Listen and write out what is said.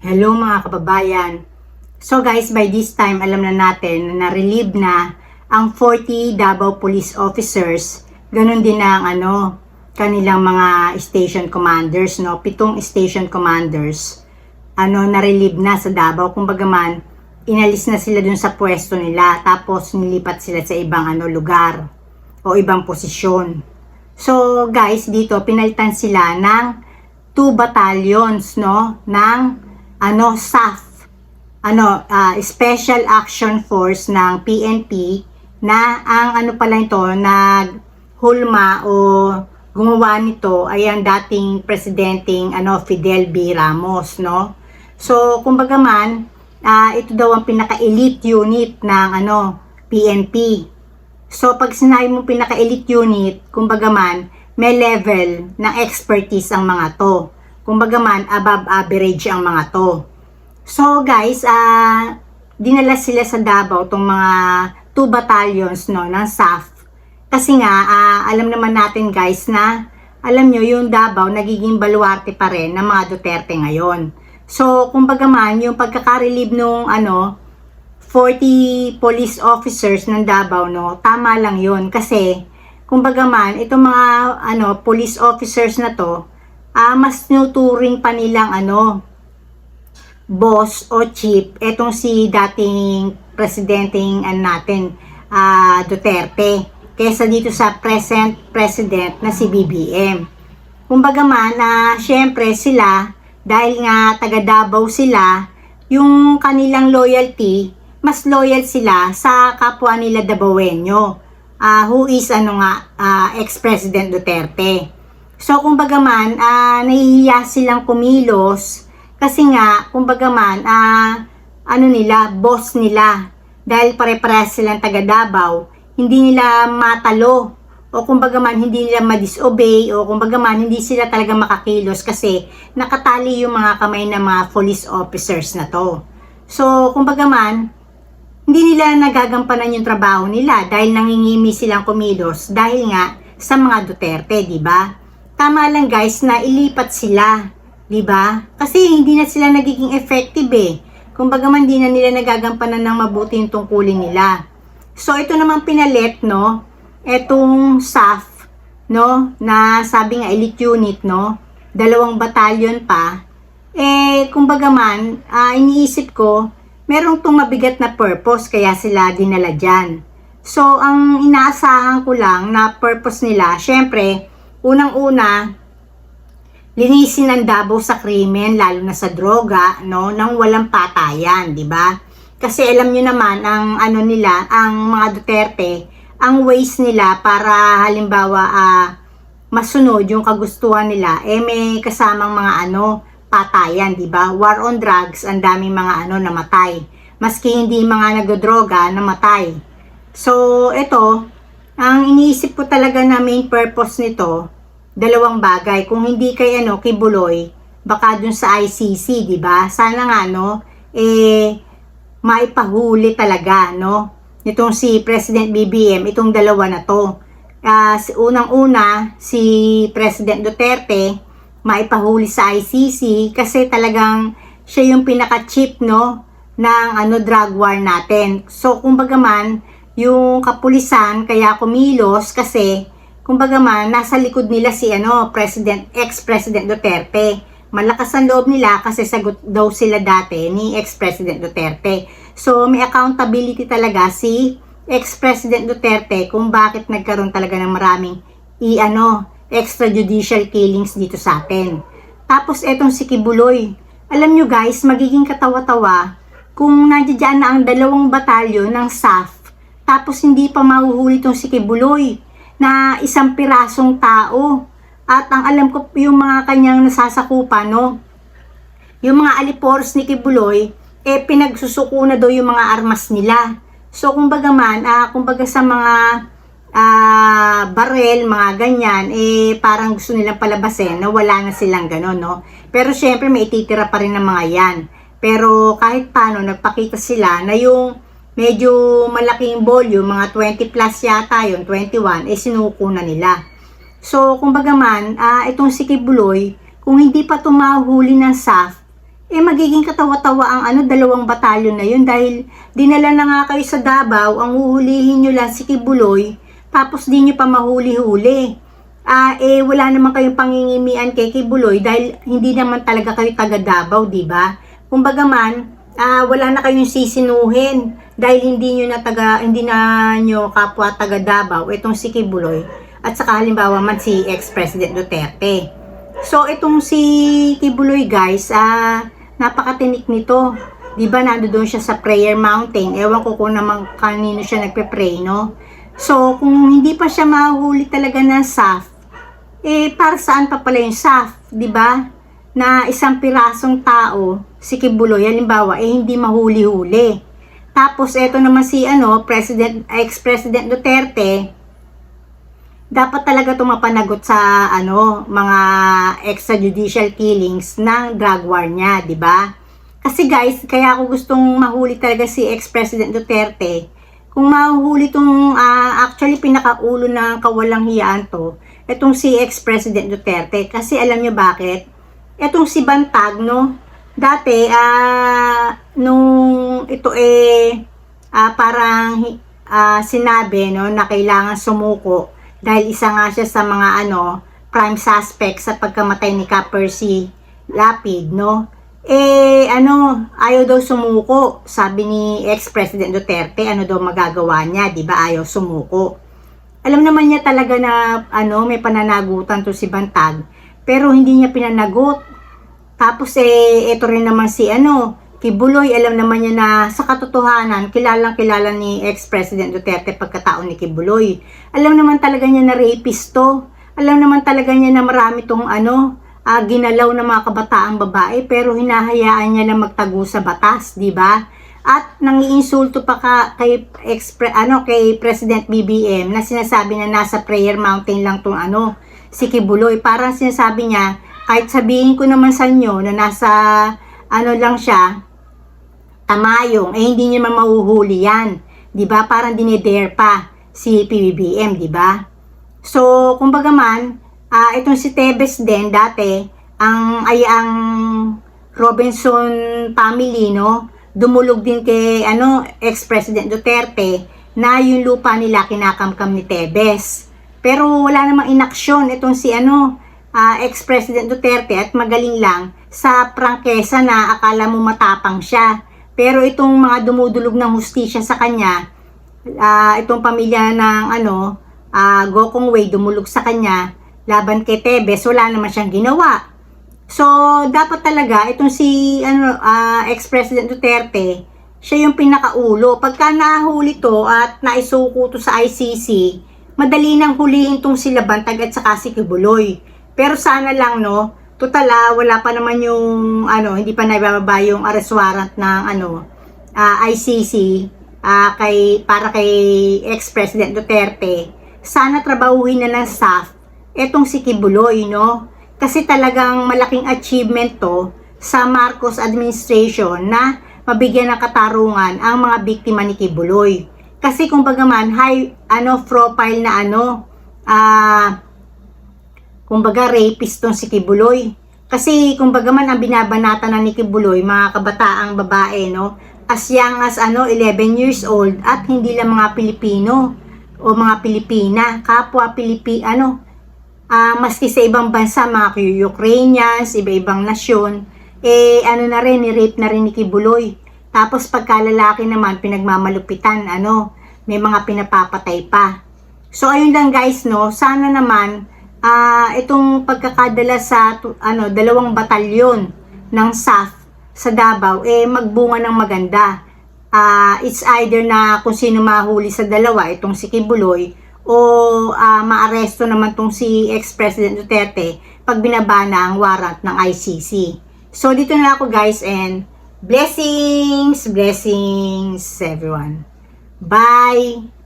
Hello mga kababayan. So guys, by this time alam na natin na na-relieve na ang 40 Davao Police Officers. Ganun din na ang ano, kanilang mga station commanders, no? Pitong station commanders. Ano, na-relieve na sa Davao. Kung bagaman, inalis na sila dun sa pwesto nila. Tapos nilipat sila sa ibang ano, lugar o ibang posisyon. So guys, dito pinalitan sila ng two battalions, no? Ng ano, SAF ano, ah, Special Action Force ng PNP na ang ano pala ito, naghulma o gumawa nito ay ang dating presidenting ano, Fidel B. Ramos, no? So, kumbaga man, ah, ito daw ang pinaka-elite unit ng ano, PNP. So, pag sinabi mo pinaka-elite unit, kumbaga man, may level ng expertise ang mga to. Kumbaga man, above average ang mga to. So guys, ah dinala sila sa Davao tong mga two battalions no ng SAF. Kasi nga ah, alam naman natin guys na alam nyo yung Davao nagiging baluarte pa rin ng mga Duterte ngayon. So kumbaga man yung pagkaka-relieve nung ano 40 police officers ng Davao no, tama lang yun kasi kumbaga man itong mga ano police officers na to ah mas nuturing pa nilang ano boss o chief etong si dating presidenteng ano natin ah, Duterte kesa dito sa present president na si BBM. Kumbaga man na syempre sila dahil nga taga Davao sila yung kanilang loyalty mas loyal sila sa kapwa nila Davaoenyo ah, who is ano nga ah, ex-president Duterte. So kumbaga man ah, nahihiya silang kumilos kasi nga, kumbaga man, ah, ano nila, boss nila. Dahil pare-parehas silang taga Davao, hindi nila matalo. O kumbaga man, hindi nila ma-disobey. O kumbaga man, hindi sila talaga makakilos kasi nakatali yung mga kamay ng mga police officers na to. So, kumbaga man, hindi nila nagagampanan yung trabaho nila dahil nangingimi silang kumilos dahil nga sa mga Duterte, di ba? Tama lang guys na ilipat sila 'di ba? Kasi hindi na sila nagiging effective eh. Kumbaga man hindi na nila nagagampanan ng mabuti yung tungkulin nila. So ito naman pinalit no, etong SAF no, na sabi nga elite unit no, dalawang batalyon pa. Eh kumbaga man, ah, iniisip ko, merong tong mabigat na purpose kaya sila dinala dyan. So ang inaasahan ko lang na purpose nila, syempre, unang-una, linisin ang Davao sa krimen, lalo na sa droga, no, nang walang patayan, di ba? Kasi alam nyo naman, ang ano nila, ang mga Duterte, ang ways nila para halimbawa ah, masunod yung kagustuhan nila, eh may kasamang mga ano, patayan, di ba? War on drugs, ang daming mga ano namatay. Maski hindi mga nagdodroga, namatay. So, ito, ang iniisip ko talaga na main purpose nito, dalawang bagay. Kung hindi kay ano, kay Buloy, baka dun sa ICC, di ba? Sana nga no, eh maipahuli talaga, no? Itong si President BBM, itong dalawa na to. Si unang-una si President Duterte maipahuli sa ICC kasi talagang siya yung pinaka-chief, no, ng ano drug war natin. So, kumbaga man, yung kapulisan kaya kumilos kasi kumbaga man, nasa likod nila si ano, President, ex-President Duterte. Malakas ang loob nila kasi sagot daw sila dati ni ex-President Duterte. So, may accountability talaga si ex-President Duterte kung bakit nagkaroon talaga ng maraming i-ano, extrajudicial killings dito sa atin. Tapos, etong si Kibuloy. Alam nyo guys, magiging katawa-tawa kung nandiyan na ang dalawang batalyon ng SAF tapos hindi pa mahuhuli tong si Kibuloy na isang pirasong tao. At ang alam ko yung mga kanyang nasasakupan, no? Yung mga alipors ni Kibuloy, eh pinagsusuko na daw yung mga armas nila. So kumbaga man, ah, kumbaga sa mga ah, barel, mga ganyan, eh parang gusto nilang palabasin na wala na silang gano'n, no? Pero syempre may ititira pa rin ng mga yan. Pero kahit paano, nagpakita sila na yung medyo malaking volume, mga 20 plus yata yung 21, eh sinuko na nila. So, kumbaga man, ah, itong si Kibuloy, kung hindi pa tumahuli ng SAF, eh magiging katawa-tawa ang ano, dalawang batalyon na yun dahil dinala na nga kayo sa Davao, ang uhulihin nyo lang si Kibuloy, tapos di nyo pa mahuli-huli. Ah, eh, wala naman kayong pangingimian kay Kibuloy dahil hindi naman talaga kayo taga Davao, di ba? Kumbaga man, ah, wala na kayong sisinuhin dahil hindi nyo na taga, hindi na nyo kapwa taga Davao, itong si Kibuloy, at saka halimbawa man si ex-President Duterte. So, itong si Kibuloy guys, ah, napakatinik nito. Di ba nandoon siya sa prayer mountain? Ewan ko kung naman kanino siya nagpe-pray, no? So, kung hindi pa siya mahuli talaga ng SAF, eh, para saan pa pala yung SAF? Di ba? Na isang pirasong tao, si Kibuloy, halimbawa, eh, hindi mahuli-huli. Tapos, eto naman si, ano, President, ex-President Duterte, dapat talaga tumapanagot sa ano mga extrajudicial killings ng drug war niya, 'di ba? Kasi guys, kaya ako gustong mahuli talaga si ex-president Duterte. Kung mahuhuli tong ah, actually pinakaulo ng kawalang hiyaan to, itong si ex-president Duterte kasi alam niyo bakit? Etong si Bantag no, dati ah nung ito eh ah, parang ah, sinabi no na kailangan sumuko dahil isa nga siya sa mga ano prime suspect sa pagkamatay ni Ka Percy Lapid no? Eh ano ayaw daw sumuko sabi ni ex-president Duterte ano daw magagawa niya di ba? Ayaw sumuko. Alam naman niya talaga na ano may pananagutan to si Bantag pero hindi niya pinanagot. Tapos eh ito rin naman si ano Kibuloy, alam naman niya na sa katotohanan, kilalang kilala ni ex-president Duterte pagkatao ni Kibuloy. Alam naman talaga niya na rapist to. Alam naman talaga niya na marami tong ano, ah, ginalaw ng mga kabataang babae pero hinahayaan niya na magtago sa batas, di ba? At nangiinsulto pa ka kay ex ano kay President BBM na sinasabi na nasa prayer mountain lang tong ano si Kibuloy. Parang sinasabi niya kahit sabihin ko naman sa inyo na nasa ano lang siya tamayong, eh hindi niya mahuhuli yan. ba? Parang dinedare pa si PBBM, ba? So, kumbaga man, ah, itong si Tebes din dati, ang ay ang Robinson family, no? Dumulog din kay ano, ex-president Duterte na yung lupa nila kinakamkam ni Tebes. Pero wala namang inaksyon itong si ano, ah, ex-president Duterte at magaling lang sa prangkesa na akala mo matapang siya. Pero itong mga dumudulog ng hustisya sa kanya, ah, itong pamilya ng ano, ah, Gokong Wei dumulog sa kanya laban kay Tebes, wala naman siyang ginawa. So, dapat talaga itong si ano ah, ex-president Duterte, siya yung pinakaulo. Pagka nahuli to at naisuko to sa ICC, madali nang hulihin tong sila Bantag at saka si Kibuloy. Pero sana lang no, Tutala, wala pa naman yung ano, hindi pa nabababa yung arrest warrant ng ano, ah, ICC ah, kay para kay ex-president Duterte. Sana trabahuhin na ng staff etong si Kibuloy, no? Kasi talagang malaking achievement to sa Marcos administration na mabigyan ng katarungan ang mga biktima ni Kibuloy. Kasi kumbaga man high ano profile na ano ah kumbaga rapist tong si Kibuloy. Kasi kumbaga man ang binabanata na ni Kibuloy, mga kabataang babae, no? As young as ano, 11 years old at hindi lang mga Pilipino o mga Pilipina, kapwa Pilipi, ano, ah maski sa ibang bansa, mga Ukrainians, iba-ibang nasyon, eh ano na rin, ni-rape na rin ni Kibuloy. Tapos pagkalalaki naman, pinagmamalupitan, ano, may mga pinapapatay pa. So ayun lang guys, no, sana naman ah itong pagkakadala sa ano dalawang batalyon ng SAF sa Davao eh magbunga ng maganda. Ah it's either na kung sino mahuli sa dalawa itong si Kibuloy o ah, maaresto naman tong si ex-president Duterte pag binabana ang warrant ng ICC. So dito na ako guys and blessings, blessings everyone. Bye!